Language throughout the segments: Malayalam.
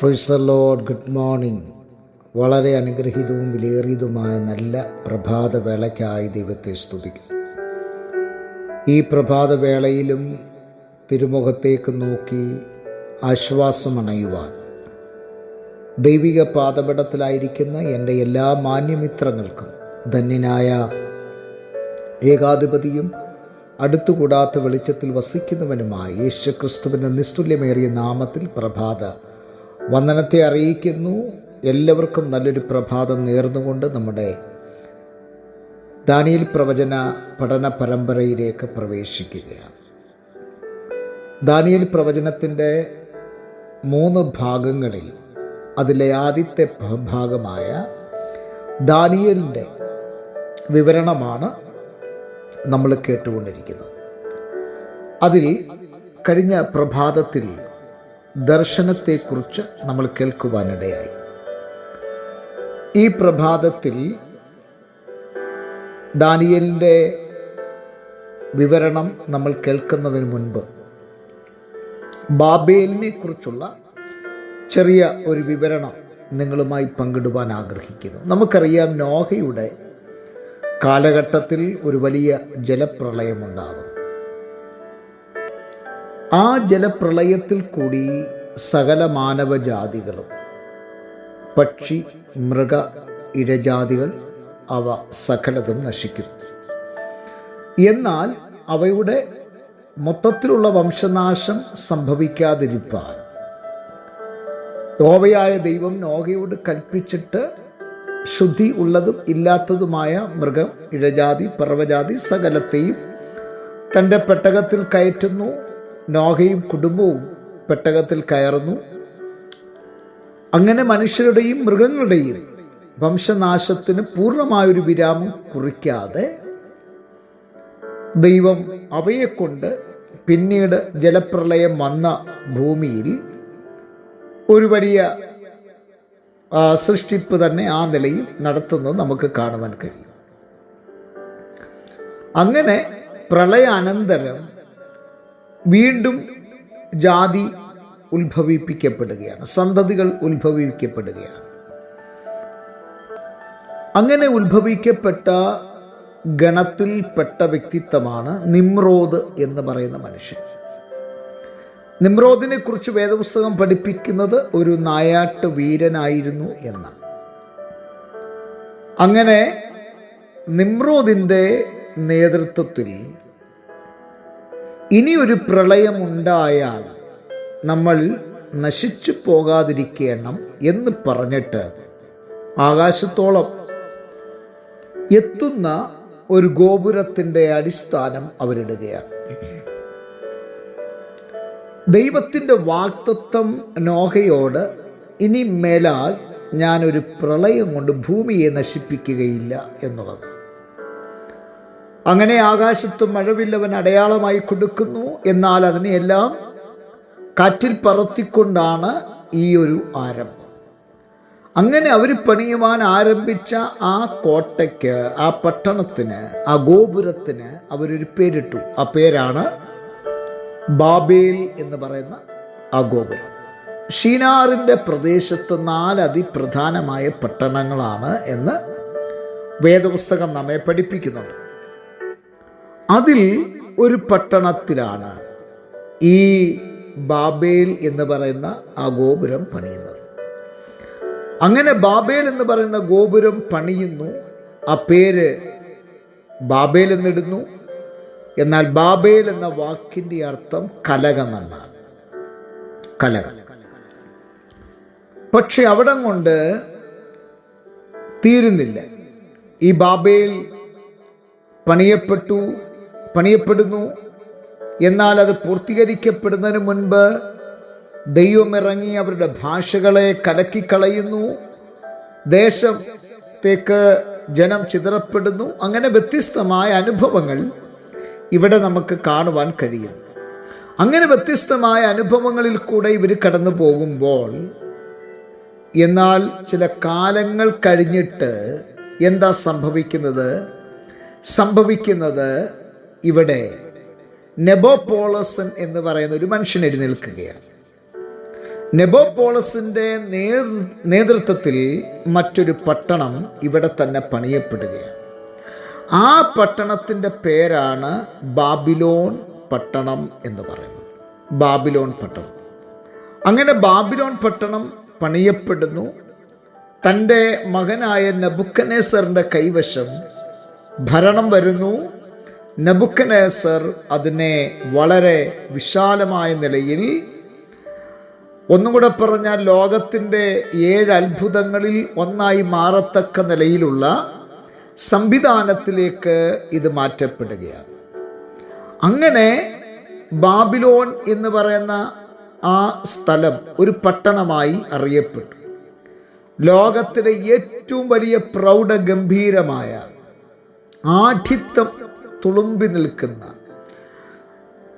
പ്രൊഫസർ ലോഡ് ഗുഡ് മോർണിംഗ് വളരെ അനുഗ്രഹീതവും വിലയേറിയതുമായ നല്ല പ്രഭാതവേളയ്ക്കായി ദൈവത്തെ സ്തുതിക്കുന്നു. ഈ പ്രഭാതവേളയിലും തിരുമുഖത്തേക്ക് നോക്കി ആശ്വാസമണയുവാൻ ദൈവിക പാതപടത്തിലായിരിക്കുന്ന എന്റെ എല്ലാ മാന്യമിത്രങ്ങൾക്കും ധന്യനായ ഏകാധിപതിയും അടുത്തുകൂടാത്ത വെളിച്ചത്തിൽ വസിക്കുന്നവനുമായ യേശുക്രിസ്തുവിന്റെ നിസ്തുല്യമേറിയ നാമത്തിൽ പ്രഭാത വന്ദനത്തെ അറിയിക്കുന്നു. എല്ലാവർക്കും നല്ലൊരു പ്രഭാതം നേർന്നുകൊണ്ട് നമ്മുടെ ദാനിയൽ പ്രവചന പഠന പരമ്പരയിലേക്ക് പ്രവേശിക്കുകയാണ്. ദാനിയൽ പ്രവചനത്തിന്റെ മൂന്ന് ഭാഗങ്ങളിൽ അതിലെ ആദ്യത്തെ ഭാഗമായ ദാനിയലിന്റെ വിവരണമാണ് നമ്മൾ കേട്ടുകൊണ്ടിരിക്കുന്നത്. അതിൽ കഴിഞ്ഞ പ്രഭാതത്തിൽ ദർശനത്തെക്കുറിച്ച് നമ്മൾ കേൾക്കുവാനിടയായി. ഈ പ്രഭാതത്തിൽ ദാനിയലിന്റെ വിവരണം നമ്മൾ കേൾക്കുന്നതിന് മുൻപ് ബാബേലിനെ കുറിച്ചുള്ള ചെറിയ ഒരു വിവരണം നിങ്ങളുമായി പങ്കിടുവാൻ ആഗ്രഹിക്കുന്നു. നമുക്കറിയാം നോഹയുടെ കാലഘട്ടത്തിൽ ഒരു വലിയ ജലപ്രളയമുണ്ടാകും ആ ജലപ്രളയത്തിൽ കൂടി സകല മാനവജാതികളും പക്ഷി മൃഗ ഇഴജാതികൾ അവ സകലതും നശിക്കുന്നു. എന്നാൽ അവയുടെ മൊത്തത്തിലുള്ള വംശനാശം സംഭവിക്കാതിരിപ്പാൻ യോവയായ ദൈവം നോഹയോട് കൽപ്പിച്ചിട്ട് ശുദ്ധി ഉള്ളതും ഇല്ലാത്തതുമായ മൃഗം ഇഴജാതി പർവജാതി സകലത്തെയും തന്റെ പെട്ടകത്തിൽ കയറ്റുന്നു. നോഹയും കുടുംബവും പെട്ടകത്തിൽ കയറുന്നു. അങ്ങനെ മനുഷ്യരുടെയും മൃഗങ്ങളുടെയും വംശനാശത്തിന് പൂർണമായൊരു വിരാമം കുറിക്കാതെ ദൈവം അവയെക്കൊണ്ട് പിന്നീട് ജലപ്രളയം വന്ന ഭൂമിയിൽ ഒരു വലിയ സൃഷ്ടിപ്പ് തന്നെ ആ നിലയിൽ നടത്തുന്നത് നമുക്ക് കാണുവാൻ കഴിയും. അങ്ങനെ പ്രളയാനന്തരം വീണ്ടും ജാതി ഉത്ഭവിപ്പിക്കപ്പെടുകയാണ് സന്തതികൾ ഉത്ഭവിക്കപ്പെടുകയാണ്. അങ്ങനെ ഉത്ഭവിക്കപ്പെട്ട ഗണത്തിൽപ്പെട്ട വ്യക്തിത്വമാണ് നിമ്രോദ് എന്ന് പറയുന്ന മനുഷ്യൻ. നിമ്രോദിനെ കുറിച്ച് വേദപുസ്തകം പഠിപ്പിക്കുന്നത് ഒരു നായാട്ട് വീരനായിരുന്നു എന്നാണ്. അങ്ങനെ നിമ്രോദിന്റെ നേതൃത്വത്തിൽ ഇനിയൊരു പ്രളയമുണ്ടായാൽ നമ്മൾ നശിച്ചു പോകാതിരിക്കണം എന്ന് പറഞ്ഞിട്ട് ആകാശത്തോളം എത്തുന്ന ഒരു ഗോപുരത്തിന്റെ അടിസ്ഥാനം അവരിടുകയാണ്. ദൈവത്തിന്റെ വാക്തത്വം നോഹയോട് ഇനി മേലാൽ ഞാനൊരു പ്രളയം കൊണ്ട് ഭൂമിയെ നശിപ്പിക്കുകയില്ല എന്നുള്ളത്. അങ്ങനെ ആകാശത്ത് മഴവില്ലവൻ അടയാളമായി കൊടുക്കുന്നു. എന്നാൽ അതിനെയെല്ലാം കാറ്റിൽ പറത്തിക്കൊണ്ടാണ് ഈ ഒരു ആരംഭം. അങ്ങനെ അവർ പണിയുവാൻ ആരംഭിച്ച ആ കോട്ടയ്ക്ക് ആ പട്ടണത്തിന് ആ ഗോപുരത്തിന് അവരൊരു പേരിട്ടു. ആ പേരാണ് ബാബേൽ എന്ന് പറയുന്ന ആ ഗോപുരം. ഷീനാറിന്റെ പ്രദേശത്ത് നാല് അതിപ്രധാനമായ പട്ടണങ്ങളാണ് എന്ന് വേദപുസ്തകം നമ്മെ പഠിപ്പിക്കുന്നുണ്ട്. അതിൽ ഒരു പട്ടണത്തിലാണ് ഈ ബാബേൽ എന്ന് പറയുന്ന ആ ഗോപുരം പണിയുന്നത്. അങ്ങനെ ബാബേൽ എന്ന് പറയുന്ന ഗോപുരം പണിയുന്നു. ആ പേര് ബാബേൽ എന്നിടുന്നു. എന്നാൽ ബാബേൽ എന്ന വാക്കിന്റെ അർത്ഥം കലകമെന്നാണ് കലകം. പക്ഷെ അവിടെ കൊണ്ട് തീരുന്നില്ല. ഈ ബാബേൽ പണിയപ്പെട്ടു. പണിയപ്പെടുന്നു. എന്നാൽ അത് പൂർത്തീകരിക്കപ്പെടുന്നതിന് മുൻപ് ദൈവമിറങ്ങി അവരുടെ ഭാഷകളെ കലക്കിക്കളയുന്നു. ദേശത്തേക്ക് ജനം ചിതറപ്പെടുന്നു. അങ്ങനെ വ്യത്യസ്തമായ അനുഭവങ്ങൾ ഇവിടെ നമുക്ക് കാണുവാൻ കഴിയും. അങ്ങനെ വ്യത്യസ്തമായ അനുഭവങ്ങളിൽ കൂടെ ഇവർ കടന്നു പോകുമ്പോൾ എന്നാൽ ചില കാലങ്ങൾ കഴിഞ്ഞിട്ട് എന്താ സംഭവിക്കുന്നത്? സംഭവിക്കുന്നത് ഇവിടെ നെബോപോളസൻ എന്ന് പറയുന്ന ഒരു മനുഷ്യൻ എഴുന്നേൽക്കുകയാണ്. നെബോപോളസിന്റെ നേതൃ നേതൃത്വത്തിൽ മറ്റൊരു പട്ടണം ഇവിടെ തന്നെ പണിയപ്പെടുകയാണ്. ആ പട്ടണത്തിന്റെ പേരാണ് ബാബിലോൺ പട്ടണം എന്ന് പറയുന്നത്. ബാബിലോൺ പട്ടണം. അങ്ങനെ ബാബിലോൺ പട്ടണം പണിയപ്പെടുന്നു. തന്റെ മകനായ നബുക്കനേസറിന്റെ കൈവശം ഭരണം വരുന്നു. നബുക്കനേസർ അതിനെ വളരെ വിശാലമായ നിലയിൽ ഒന്നും കൂടെ പറഞ്ഞാൽ ലോകത്തിന്റെ ഏഴ് അത്ഭുതങ്ങളിൽ ഒന്നായി മാറത്തക്ക നിലയിലുള്ള സംവിധാനത്തിലേക്ക് ഇത് മാറ്റപ്പെടുകയാണ്. അങ്ങനെ ബാബിലോൺ എന്ന് പറയുന്ന ആ സ്ഥലം ഒരു പട്ടണമായി അറിയപ്പെട്ടു. ലോകത്തിലെ ഏറ്റവും വലിയ പ്രൗഢഗംഭീരമായ ആഠിത്തം തുളുമ്പി നിൽക്കുന്ന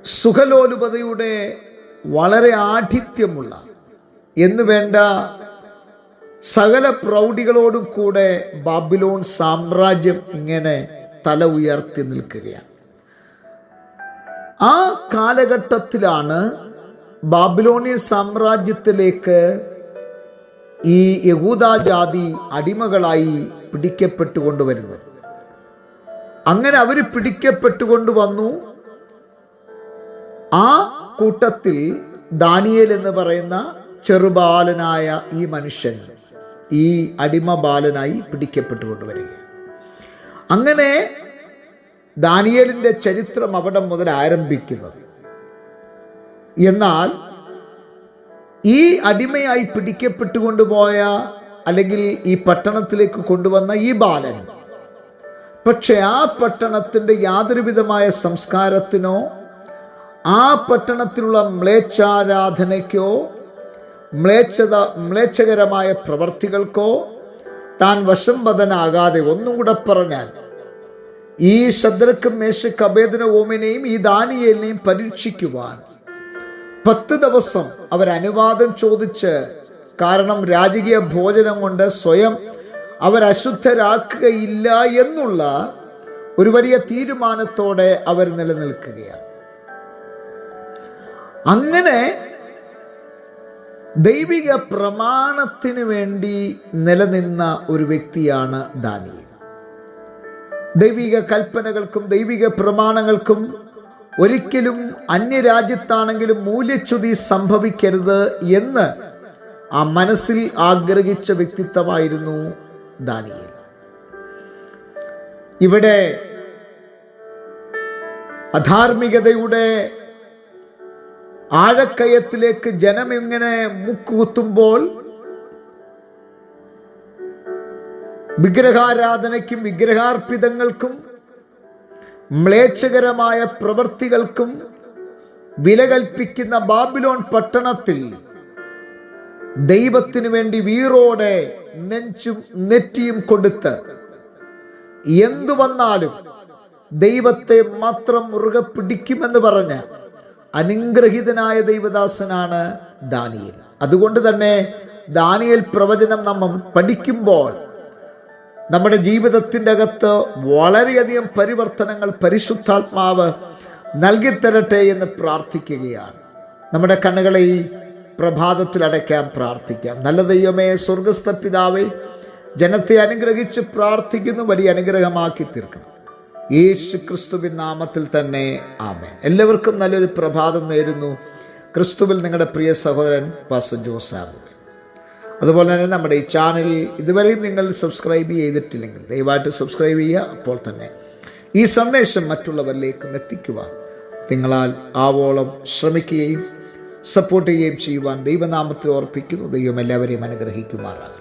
സുഖലോലുപതയുടെ വളരെ ആഠിത്യമുള്ള എന്ന് വേണ്ട സകല പ്രൗഢികളോടും കൂടെ ബാബിലോൺ സാമ്രാജ്യം ഇങ്ങനെ തല ഉയർത്തി നിൽക്കുകയാണ്. ആ കാലഘട്ടത്തിലാണ് ബാബിലോണിയ സാമ്രാജ്യത്തിലേക്ക് ഈ യഹൂദാജാതി അടിമകളായി പിടിക്കപ്പെട്ടുകൊണ്ടുവരുന്നത്. അങ്ങനെ അവർ പിടിക്കപ്പെട്ടുകൊണ്ട് വന്നു. ആ കൂട്ടത്തിൽ ദാനിയേൽ എന്ന് പറയുന്ന ചെറുബാലനായ ഈ മനുഷ്യൻ ഈ അടിമ ബാലനായി പിടിക്കപ്പെട്ടുകൊണ്ട് വരിക അങ്ങനെ ദാനിയലിന്റെ ചരിത്രം അവിടെ മുതൽ ആരംഭിക്കുന്നത്. എന്നാൽ ഈ അടിമയായി പിടിക്കപ്പെട്ടുകൊണ്ടുപോയ അല്ലെങ്കിൽ ഈ പട്ടണത്തിലേക്ക് കൊണ്ടുവന്ന ഈ ബാലൻ പക്ഷെ ആ പട്ടണത്തിന്റെ യാതൊരുവിധമായ സംസ്കാരത്തിനോ ആ പട്ടണത്തിലുള്ള മ്ലേച്ഛാരാധനയ്ക്കോ മ്ലേച്ഛത മ്ലേച്ഛകരമായ പ്രവർത്തികൾക്കോ താൻ വശംവദനാകാതെ ഒന്നും കൂടെ പറഞ്ഞാൽ ഈ ശദ്രക്കും മേശ അഭേദന ഓമിനെയും ഈ ദാനിയേലിനെയും പരീക്ഷിക്കുവാൻ പത്ത് ദിവസം അവർ അനുവാദം ചോദിച്ച് കാരണം രാജകീയ ഭോജനം കൊണ്ട് സ്വയം അവർ അശുദ്ധരാക്കുകയില്ല എന്നുള്ള ഒരു വലിയ തീരുമാനത്തോടെ അവർ നിലനിൽക്കുകയാണ്. അങ്ങനെ ദൈവിക പ്രമാണത്തിന് വേണ്ടി നിലനിന്ന ഒരു വ്യക്തിയാണ് ദാനിയൽ. ദൈവിക കൽപ്പനകൾക്കും ദൈവിക പ്രമാണങ്ങൾക്കും ഒരിക്കലും അന്യരാജ്യത്താണെങ്കിലും മൂല്യച്യുതി സംഭവിക്കരുത് എന്ന് ആ മനസ്സിൽ ആഗ്രഹിച്ച വ്യക്തിത്വമായിരുന്നു ദാനിയേൽ. ഇവിടെ അധാർമികതയുടെ ആഴക്കയത്തിലേക്ക് ജനം ഇങ്ങനെ മുക്കുകുത്തുമ്പോൾ വിഗ്രഹാരാധനയ്ക്കും വിഗ്രഹാർപ്പിതങ്ങൾക്കും മ്ലേച്ഛകരമായ പ്രവൃത്തികൾക്കും വില കൽപ്പിക്കുന്ന ബാബിലോൺ പട്ടണത്തിൽ ദൈവത്തിനു വേണ്ടി വീറോടെ നെഞ്ചും നെറ്റിയും കൊടുത്ത് എന്തു വന്നാലും ദൈവത്തെ മാത്രം മുറുകെ പിടിക്കുമെന്ന് പറഞ്ഞ് അനുഗ്രഹീതനായ ദൈവദാസനാണ് ദാനിയൽ. അതുകൊണ്ട് തന്നെ ദാനിയൽ പ്രവചനം നമ്മൾ പഠിക്കുമ്പോൾ നമ്മുടെ ജീവിതത്തിന്റെ അകത്ത് വളരെയധികം പരിവർത്തനങ്ങൾ പരിശുദ്ധാത്മാവ് നൽകിത്തരട്ടെ എന്ന് പ്രാർത്ഥിക്കുകയാണ്. നമ്മുടെ കണ്ണുകളെ ഈ പ്രഭാതത്തിൽ അടയ്ക്കാൻ പ്രാർത്ഥിക്കാം. നല്ല ദൈവമേ സ്വർഗസ്ഥ പിതാവേ ജനത്തെ അനുഗ്രഹിച്ച് പ്രാർത്ഥിക്കുന്നു വലിയ അനുഗ്രഹമാക്കി തീർക്കണം. യേശു ക്രിസ്തുവിൻ നാമത്തിൽ തന്നെ ആമേൻ. എല്ലാവർക്കും നല്ലൊരു പ്രഭാതം നേരുന്നു. ക്രിസ്തുവിൽ നിങ്ങളുടെ പ്രിയ സഹോദരൻ പാസ് ജോസാബു അതുപോലെ തന്നെ നമ്മുടെ ഈ ചാനൽ ഇതുവരെയും നിങ്ങൾ സബ്സ്ക്രൈബ് ചെയ്തിട്ടില്ലെങ്കിൽ ദയവായിട്ട് സബ്സ്ക്രൈബ് ചെയ്യുക. അപ്പോൾ തന്നെ ഈ സന്ദേശം മറ്റുള്ളവരിലേക്കും എത്തിക്കുവാൻ നിങ്ങളാൽ ആവോളം ശ്രമിക്കുകയും സപ്പോർട്ട് ചെയ്യുകയും ചെയ്യുവാൻ ദൈവനാമത്തിൽ ഓർപ്പിക്കുന്നു ദൈവം എല്ലാവരെയും അനുഗ്രഹിക്കുമാറാകട്ടെ.